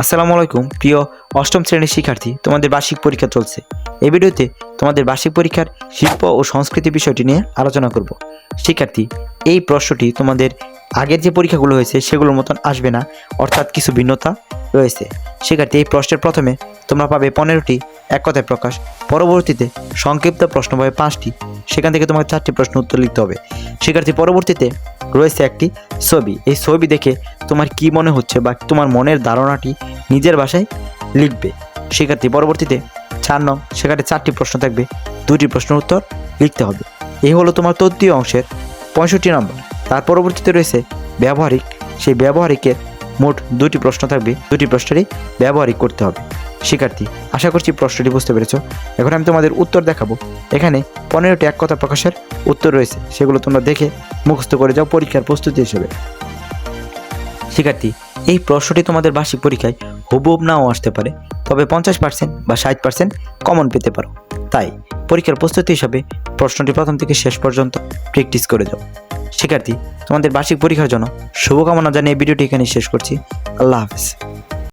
আসসালামু আলাইকুম, প্রিয় অষ্টম শ্রেণির শিক্ষার্থী, তোমাদের বার্ষিক পরীক্ষা চলছে। এই ভিডিওতে তোমাদের বার্ষিক পরীক্ষার শিল্প ও সংস্কৃতি বিষয়টি নিয়ে আলোচনা করব। শিক্ষার্থী, এই প্রশ্নটি তোমাদের আগের যে পরীক্ষাগুলো হয়েছে, সেগুলোর মতন আসবে না, অর্থাৎ কিছু ভিন্নতা রয়েছে। শিক্ষার্থী, এই প্রশ্নের প্রথমে তোমরা পাবে পনেরোটি এক কথায় প্রকাশ, পরবর্তীতে সংক্ষিপ্ত প্রশ্ন পাবে পাঁচটি, সেখান থেকে তোমাকে চারটি প্রশ্ন উত্তর লিখতে হবে। শিক্ষার্থী, পরবর্তীতে রয়েছে একটি ছবি। এই ছবি দেখে তোমার কি মনে হচ্ছে বা তোমার মনের ধারণাটি নিজের ভাষায় লিখবে? শিক্ষার্থী, পরবর্তীতে চার নং সেখানে চারটি প্রশ্ন থাকবে। দুটি প্রশ্নের উত্তর লিখতে হবে। এই হলো তোমার তৃতীয় অংশের পঁয়ষট্টি নম্বর। তার পরবর্তীতে রয়েছে ব্যবহারিক। সেই ব্যবহারিকের মোট দুটি প্রশ্ন থাকবে। দুটি প্রশ্নেরই ব্যবহারিক করতে হবে। শিক্ষার্থী, আশা করছি প্রশ্নটি বুঝতে পেরেছ। এখন আমি তোমাদের উত্তর দেখাবো। এখানে পনেরোটি এক কথা প্রকাশের উত্তর রয়েছে। সেগুলো তোমরা দেখে মুখস্থ করে যাও পরীক্ষার প্রস্তুতি হিসেবে। শিক্ষার্থী, এই প্রশ্নটি তোমাদের বার্ষিক পরীক্ষায় হুবহুব নাও আসতে পারে, তবে পঞ্চাশ পার্সেন্ট বা ষাট পার্সেন্ট কমন পেতে পারো। তাই, পরীক্ষার প্রস্তুতি হিসাবে প্রশ্নটি প্রথম থেকে শেষ পর্যন্ত প্র্যাকটিস করে যাও। শিক্ষার্থী, তোমাদের বার্ষিক পরীক্ষার জন্য শুভকামনা জানিয়ে ভিডিওটি এখানে শেষ করছি। আল্লাহ হাফেজ।